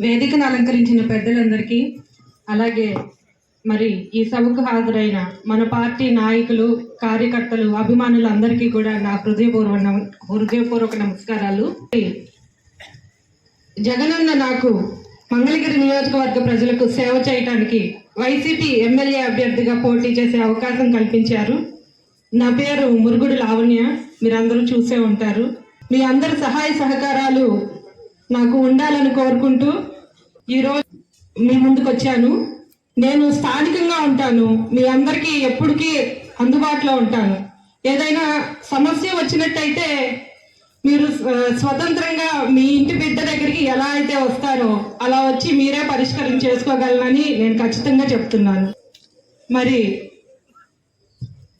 వేదికను అలంకరించిన పెద్దలందరికీ అలాగే మరి ఈ సభకు హాజరైన మన పార్టీ నాయకులు కార్యకర్తలు అభిమానులు అందరికీ కూడా నా హృదయపూర్వ నమ- హృదయపూర్వక నమస్కారాలు. జగనన్న నాకు మంగళగిరి నియోజకవర్గ ప్రజలకు సేవ చేయడానికి వైసీపీ ఎమ్మెల్యే అభ్యర్థిగా పోటీ చేసే అవకాశం కల్పించారు. నా పేరు మురుగుడు లావణ్య. మీరందరూ చూసే ఉంటారు. మీ అందరి సహాయ సహకారాలు నాకు ఉండాలని కోరుకుంటూ ఈరోజు మీ ముందుకు వచ్చాను. నేను స్థానికంగా ఉంటాను. మీ అందరికీ ఎప్పటికీ అందుబాటులో ఉంటాను. ఏదైనా సమస్య వచ్చినట్టయితే మీరు స్వతంత్రంగా మీ ఇంటి బిడ్డ దగ్గరికి ఎలా అయితే వస్తారో అలా వచ్చి మీరే పరిష్కారం చేసుకోగలనని నేను ఖచ్చితంగా చెప్తున్నాను. మరి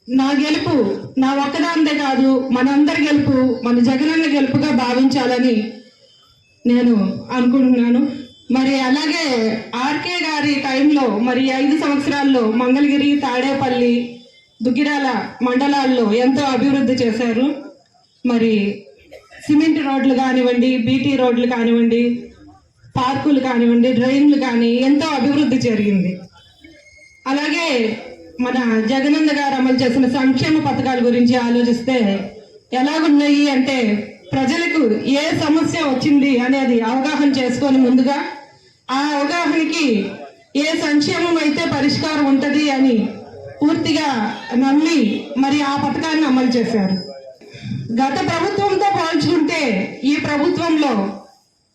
నా గెలుపు నా ఒక్కదానిదే కాదు మనందరి గెలుపు మన జగనన్న గెలుపుగా భావించాలని నేను అనుకుంటున్నాను. మరి అలాగే ఆర్కే గారి టైంలో మరి ఐదు సంవత్సరాల్లో మంగళగిరి తాడేపల్లి దుగ్గిరాల మండలాల్లో ఎంతో అభివృద్ధి చేశారు. మరి సిమెంట్ రోడ్లు కానివ్వండి బీటీ రోడ్లు కానివ్వండి పార్కులు కానివ్వండి డ్రైన్లు కానీ ఎంతో అభివృద్ధి జరిగింది. అలాగే మన జగనంద గారు అమలు చేసిన సంక్షేమ పథకాల గురించి ఆలోచిస్తే ఎలాగున్నాయి అంటే ప్రజలకు ఏ సమస్య వచ్చింది అనేది అవగాహన చేసుకొని ముందుగా ఆ అవగాహనకి ఏ సంక్షేమం అయితే పరిష్కారం ఉంటుంది అని పూర్తిగా నమ్మి మరి ఆ పథకాన్ని అమలు చేశారు. గత ప్రభుత్వంతో పోల్చుకుంటే ఈ ప్రభుత్వంలో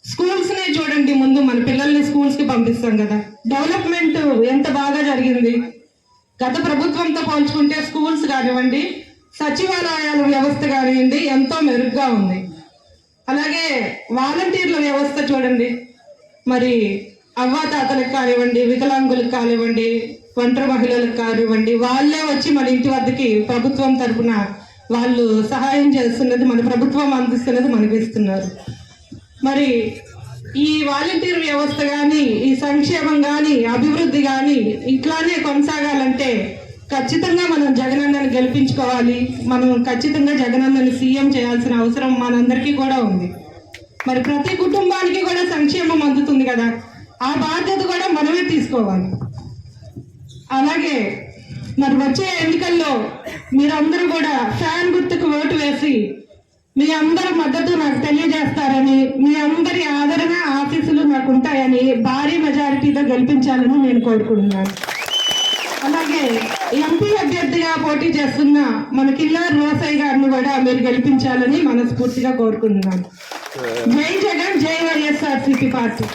స్కూల్స్ నే చూడండి ముందు మన పిల్లల్ని స్కూల్స్కి పంపిస్తాం కదా. డెవలప్మెంట్ ఎంత బాగా జరిగింది? గత ప్రభుత్వంతో పోల్చుకుంటే స్కూల్స్ కానివ్వండి సచివాలయాల వ్యవస్థ కానివ్వండి ఎంతో మెరుగ్గా ఉంది. అలాగే వాలంటీర్ల వ్యవస్థ చూడండి. మరి అవ్వాతాతలకు కానివ్వండి వికలాంగులకు కానివ్వండి ఒంటరి మహిళలకు కానివ్వండి వాళ్ళే వచ్చి మన ఇంటి వద్దకి ప్రభుత్వం తరపున వాళ్ళు సహాయం చేస్తున్నది మన ప్రభుత్వం అందిస్తున్నది మనకి ఇస్తున్నారు. మరి ఈ వాలంటీర్ వ్యవస్థ కానీ ఈ సంక్షేమం కానీ అభివృద్ధి కానీ ఇట్లానే కొనసాగాలంటే ఖచ్చితంగా మనం జగనన్నని గెలిపించుకోవాలి. మనం ఖచ్చితంగా జగనన్నని సీఎం చేయాల్సిన అవసరం మనందరికీ కూడా ఉంది. మరి ప్రతి కుటుంబానికి కూడా సంక్షేమం అందుతుంది కదా. ఆ బాధ్యత కూడా మనమే తీసుకోవాలి. అలాగే మరి వచ్చే ఎన్నికల్లో మీరందరూ కూడా ఫ్యాన్ గుర్తుకు ఓటు వేసి మీ అందరి మద్దతు నాకు తెలియజేస్తారని మీ అందరి ఆదరణ ఆశీస్సులు నాకు ఉంటాయని భారీ మెజారిటీతో గెలిపించాలని నేను కోరుకుంటున్నాను. అలాగే ఎంపీ అభ్యర్థిగా పోటీ చేస్తున్న మన కిల్లార్ రోసయ్య గారిని కూడా మీరు గెలిపించాలని మనస్ఫూర్తిగా కోరుకుంటున్నాను. జై జగన్ జై వైఎస్ఆర్సీపీ పార్టీ.